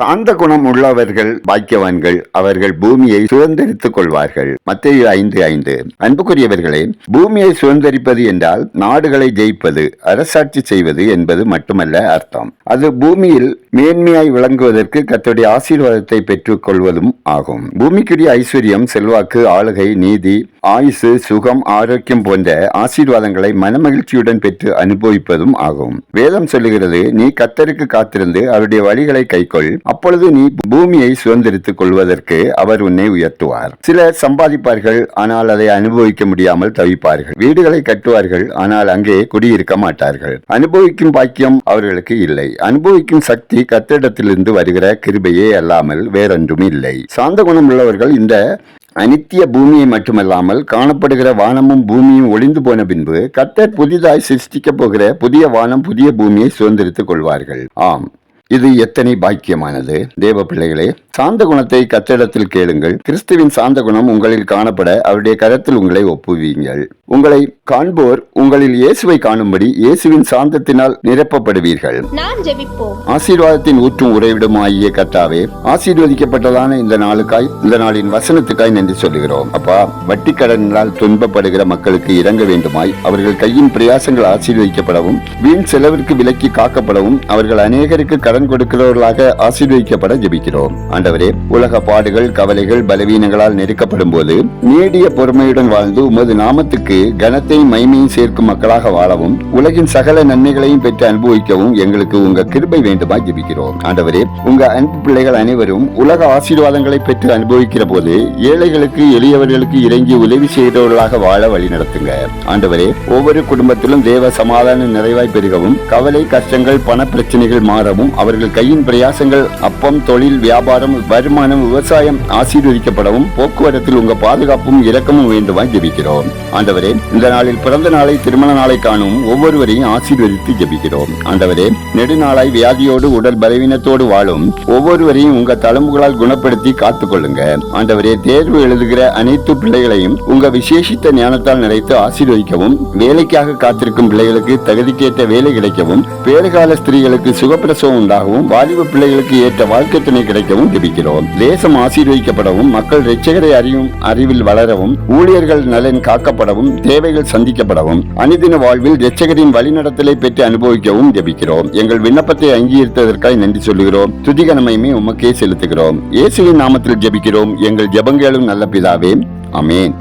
சாந்த குணம் உள்ளவர்கள் பாக்கியவான்கள் அவர்கள் பூமியை சுதந்திரித்துக் கொள்வார்கள். மத்திய ஐந்து ஐந்து. அன்புக்குரியவர்களே பூமியை சுதந்திரிப்பது என்றால் நாடுகளை ஜெயிப்பது அரசாட்சி செய்வது என்பது மட்டுமல்ல அர்த்தம். அது பூமியில் மேன்மையாய் விளங்குவதற்கு கத்தோடைய ஆசீர்வாதத்தை பெற்றுக் கொள்வதும் ஆகும். பூமிக்குரிய ஐஸ்வர்யம் செல்வாக்கு ஆளுகை நீதி ஆயுசு சுகம் ஆரோக்கியம் போன்ற ஆசீர்வாதங்களை மனமகிழ்ச்சியுடன் பெற்று அனுபவிப்பதும் ஆகும். வேதம் சொல்லுகிறது நீ கத்தருக்கு காத்திருந்து அவருடைய வழிகளை கைக்கொள் அப்பொழுது நீ பூமியை சுதந்திரித்துக் கொள்வதற்கு அவர் உன்னை உயர்த்துவார். சிலர் சம்பாதிப்பார்கள் ஆனால் அதை அனுபவிக்க முடியாமல் தவிப்பார்கள். வீடுகளை கட்டுவார்கள் ஆனால் அங்கே குடியிருக்க மாட்டார்கள். அனுபவிக்கும் பாக்கியம் அவர்களுக்கு இல்லை. அனுபவிக்கும் சக்தி கத்திடத்திலிருந்து வருகிற கிருபையே அல்லாமல் வேறொன்றும் இல்லை. சாந்த குணம் உள்ளவர்கள் இந்த அனித்திய பூமியை மட்டுமல்லாமல் காணப்படுகிற வானமும் பூமியும் ஒளிந்து போன பின்பு கத்தர் புதிதாய் சிருஷ்டிக்கப் போகிற புதிய வானம் புதிய பூமியை சுதந்திரித்துக் கொள்வார்கள். ஆம். இது எத்தனை பாக்கியமானது? தேவ பிள்ளைகளே சாந்த குணத்தை கத்திடத்தில் கேளுங்கள். கிறிஸ்துவின் சாந்த குணம் உங்களில் காணப்பட அவருடைய கரத்தில் உங்களை ஒப்புவீங்கள் உங்களை காண்போர் உங்களில் இயேசுவை காணும்படி இயேசுவின் சாந்தத்தினால் நிரப்பப்படுவீர்கள். ஆசீர்வாதத்தின் ஊற்றும் உறைவிடமாகிய கர்த்தாவே ஆசீர்வதிக்கப்பட்டதான இந்த நாளுக்காய் இந்த நாளின் வசனத்துக்காய் நன்றி சொல்லுகிறோம். அப்பா வட்டி கடனால் துன்பப்படுகிற மக்களுக்கு இறங்க வேண்டுமாய் அவர்கள் கையின் பிரயாசங்கள் ஆசீர்வதிக்கப்படவும் வீண் செலவிற்கு விலக்கி காக்கப்படவும் அவர்கள் அநேகருக்கு கடன் பலன் கொடுக்கிறவர்களாக ஆசீர்வதிக்கப்பட ஜெபிக்கிறோம். ஆண்டவரே உலக பாடுகள் கவலைகள் பலவீனங்களால் நெருக்கப்படும் போது நீடிய பொறுமையுடன் வாழ்ந்து உமது நாமத்துக்கு கனத்தையும் மைமையும் சேர்க்கும் மக்களாக வாழவும் உலகின் சகல நன்மைகளையும் பெற்று அனுபவிக்கவும் எங்களுக்கு உங்க கிருபை வேண்டுமா ஜெபிக்கிறோம். ஆண்டவரே உங்க அன்பு பிள்ளைகள் அனைவரும் உலக ஆசீர்வாதங்களை பெற்று அனுபவிக்கிற போது ஏழைகளுக்கு எளியவர்களுக்கு இறங்கி உதவி செய்தவர்களாக வாழ வழி நடத்துங்க. ஆண்டவரே ஒவ்வொரு குடும்பத்திலும் தேவ சமாதான நிறைவாய் பெருகவும் கவலை கஷ்டங்கள் பண பிரச்சனைகள் மாறவும் அவர் அவர்கள் கையின் பிரயாசங்கள் அப்பம் தொழில் வியாபாரம் வருமானம் விவசாயம் ஆசீர்வதிக்கப்படவும் போக்குவரத்தில் உங்க பாதுகாப்பும் இரக்கமும் வேண்டுமாய் ஜெபிக்கிறோம். ஆண்டவரே இந்த நாளில் பிறந்த நாளை திருமண நாளை காணும் ஒவ்வொருவரையும் ஆசீர்வதித்து ஜெபிக்கிறோம். ஆண்டவரே நெடுநாளாய் வியாதியோடு உடல் பலவீனத்தோடு வாழும் ஒவ்வொருவரையும் உங்க தளம்புகளால் குணப்படுத்தி காத்துக்கொள்ளுங்க. ஆண்டவரே தேர்வு எழுதுகிற அனைத்து பிள்ளைகளையும் உங்க விசேஷித்த ஞானத்தால் நிறைத்து ஆசீர்வதிக்கவும் வேலைக்காக காத்திருக்கும் பிள்ளைகளுக்கு தகுதிக்கேற்ற வேலை கிடைக்கவும் பேறுகால ஸ்திரீகளுக்கு சுகப்பிரசவம் உண்டாகவும் வாலிப பிள்ளைகளுக்கு ஏற்ற வாழ்க்கை துணை கிடைக்கவும் ஜெபிக்கிறோம். தேசம் ஆசீர்வதிக்கப்படவும் மக்கள் ரட்சகரை அறியும் அறிவில் வளரவும் ஊழியர்கள் நலன் காக்கப்படவும் தேவைகள் சந்திக்கப்படவும் அனுதின வாழ்வில் ரட்சகரின் வழிநடத்தலை பெற்று அனுபவிக்கவும் ஜெபிக்கிறோம். எங்கள் விண்ணப்பத்தை அங்கீகரித்ததற்காய் நன்றி சொல்லுகிறோம். துதிகனமையுமே உமக்கே செலுத்துகிறோம். இயேசுவின் நாமத்தில் ஜெபிக்கிறோம். எங்கள் ஜெபங்களும் நல்ல பிதாவே. அமேன்